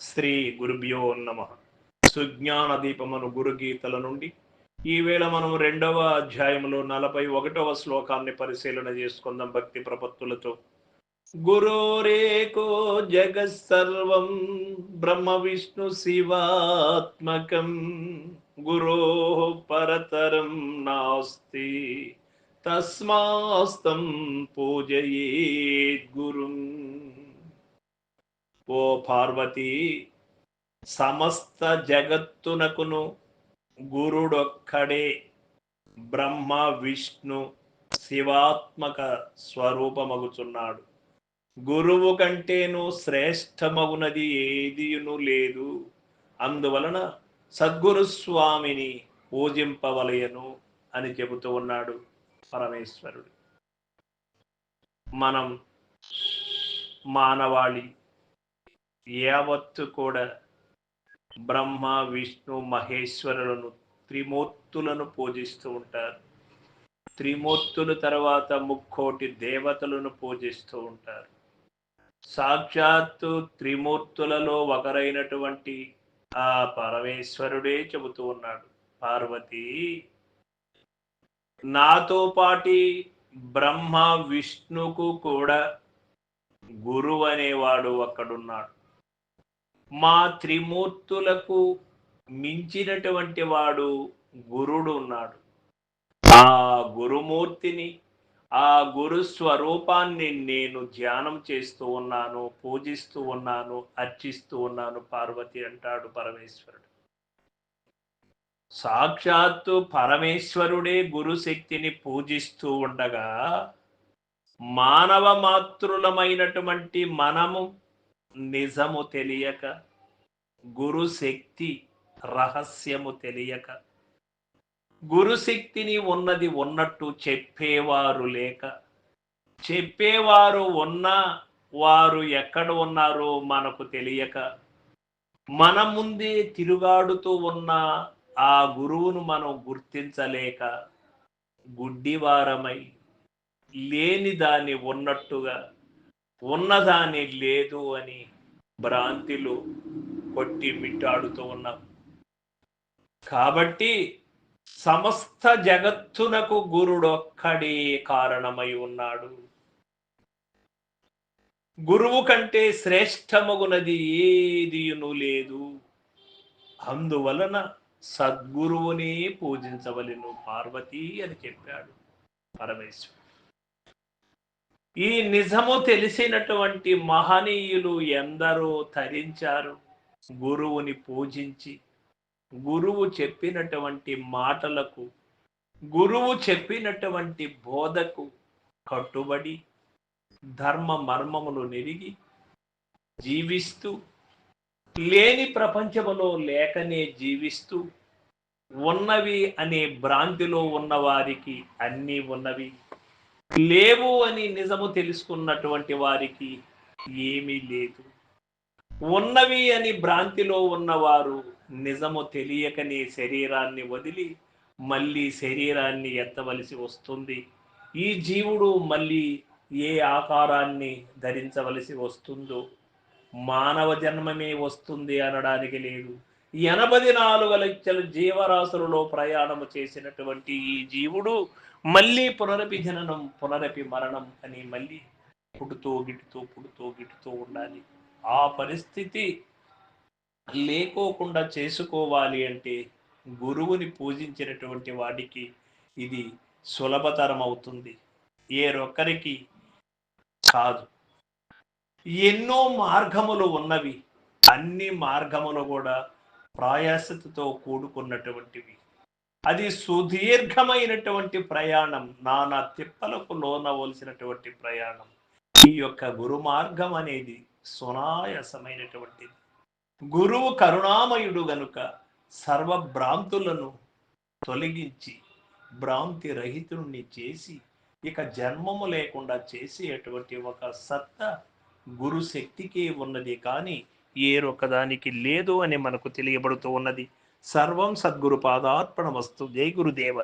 శ్రీ గురుభ్యో నమ. సుజ్ఞాన దీపమను గురుగీతల నుండి ఈవేళ మనం రెండవ అధ్యాయంలో నలభై ఒకటవ శ్లోకాన్ని పరిశీలన చేసుకుందాం భక్తి ప్రపత్తులతో. గురోరేకో జగత్సర్వం బ్రహ్మ విష్ణు శివాత్మకం గురో పరతరం నాస్తి తస్మాస్తం పూజయేత్ గురు ఓ పార్వతి సమస్త జగత్తునకును గురుడొక్కడే. బ్రహ్మ విష్ణు శివాత్మక స్వరూపమగుచున్నాడు. గురువు కంటేను శ్రేష్టమగునది ఏదియును లేదు. అందువలన సద్గురు స్వామిని పూజింపవలయను అని చెబుతూ ఉన్నాడు పరమేశ్వరుడు. మనం మానవాళి యావత్తు కూడా బ్రహ్మ విష్ణు మహేశ్వరులను త్రిమూర్తులను పూజిస్తూ ఉంటారు. త్రిమూర్తుల తర్వాత ముక్కోటి దేవతలను పూజిస్తూ ఉంటారు. సాక్షాత్తు త్రిమూర్తులలో ఒకరైనటువంటి ఆ పరమేశ్వరుడే చెబుతూ ఉన్నాడు. పార్వతి నాతో పాటి బ్రహ్మ విష్ణుకు కూడా గురువు అనేవాడు అక్కడున్నాడు మా త్రిమూర్తులకు మించినటువంటి వాడు గురుడు ఉన్నాడు. ఆ గురుమూర్తిని ఆ గురు స్వరూపాన్ని నేను ధ్యానం చేస్తూ ఉన్నాను పూజిస్తూ ఉన్నాను అర్చిస్తూ ఉన్నాను పార్వతి అంటాడు పరమేశ్వరుడు. సాక్షాత్తు పరమేశ్వరుడే గురుశక్తిని పూజిస్తూ ఉండగా మానవ మాతృలమైనటువంటి మనము నిజము తెలియక గురుశక్తి రహస్యము తెలియక. గురుశక్తిని ఉన్నది ఉన్నట్టు చెప్పేవారు లేక చెప్పేవారు ఉన్నా వారు ఎక్కడ ఉన్నారో మనకు తెలియక మన ముందే తిరుగాడుతూ ఉన్న ఆ గురువును మనం గుర్తించలేక గుడ్డివారమై లేని దాన్ని ఉన్నట్టుగా ఉన్నదాని లేదు అని భ్రాంతిలో కొట్టి మిట్టాడుతూ ఉన్నాం. కాబట్టి సమస్త జగత్తునకు గురుడొక్కడే కారణమై ఉన్నాడు. గురువు కంటే శ్రేష్టమగునది ఏదియును లేదు. అందువలన సద్గురువునే పూజించవలను పార్వతి అని చెప్పాడు పరమేశ్వరుడు. ఈ నిజము తెలిసినటువంటి మహనీయులు ఎందరో తరించారు. గురువుని పూజించి గురువు చెప్పినటువంటి మాటలకు గురువు చెప్పినటువంటి బోధకు కట్టుబడి ధర్మ మర్మములు నెరిగి జీవిస్తూ లేని ప్రపంచములో లేకనే జీవిస్తూ ఉన్నవి అనే భ్రాంతిలో ఉన్నవారికి అన్నీ ఉన్నవి. లేవు అని నిజము తెలుసుకున్నటువంటి వారికి ఏమీ లేదు. ఉన్నవి అని భ్రాంతిలో ఉన్నవారు నిజము తెలియకనే శరీరాన్ని వదిలి మళ్ళీ శరీరాన్ని ఎత్తవలసి వస్తుంది. ఈ జీవుడు మళ్ళీ ఏ ఆకారాన్ని ధరించవలసి వస్తుందో మానవ జన్మమే వస్తుంది అనడానికి లేదు. ఎనభై నాలుగు లక్షల జీవరాశులలో ప్రయాణము చేసినటువంటి ఈ జీవుడు మళ్ళీ పునరపి జననం పునరపి మరణం అని మళ్ళీ పుడుతూ గిటుతూ పుడుతూ గిటుతూ ఉండాలి. ఆ పరిస్థితి లేకోకుండా చేసుకోవాలి అంటే గురువుని పూజించినటువంటి వాడికి ఇది సులభతరం అవుతుంది. ఏరొక్కరికి కాదు. ఎన్నో మార్గములు ఉన్నవి. అన్ని మార్గములు కూడా ప్రాయాసతతో కూడుకున్నటువంటివి. అది సుదీర్ఘమైనటువంటి ప్రయాణం నానా తిప్పలకు లోనవలసినటువంటి ప్రయాణం. ఈ యొక్క గురు మార్గం అనేది సునాయాసమైనటువంటిది. గురువు కరుణామయుడు గనుక సర్వభ్రాంతులను తొలగించి భ్రాంతి రహితుణ్ణి చేసి ఇక జన్మము లేకుండా చేసేటువంటి ఒక సత్త గురు శక్తికే ఉన్నది. కానీ ఏరొకదానికి లేదు అని మనకు తెలియబడుతూ ఉన్నది. సర్వం సద్గురు పాదార్పణ వస్తు. జై గురుదేవ.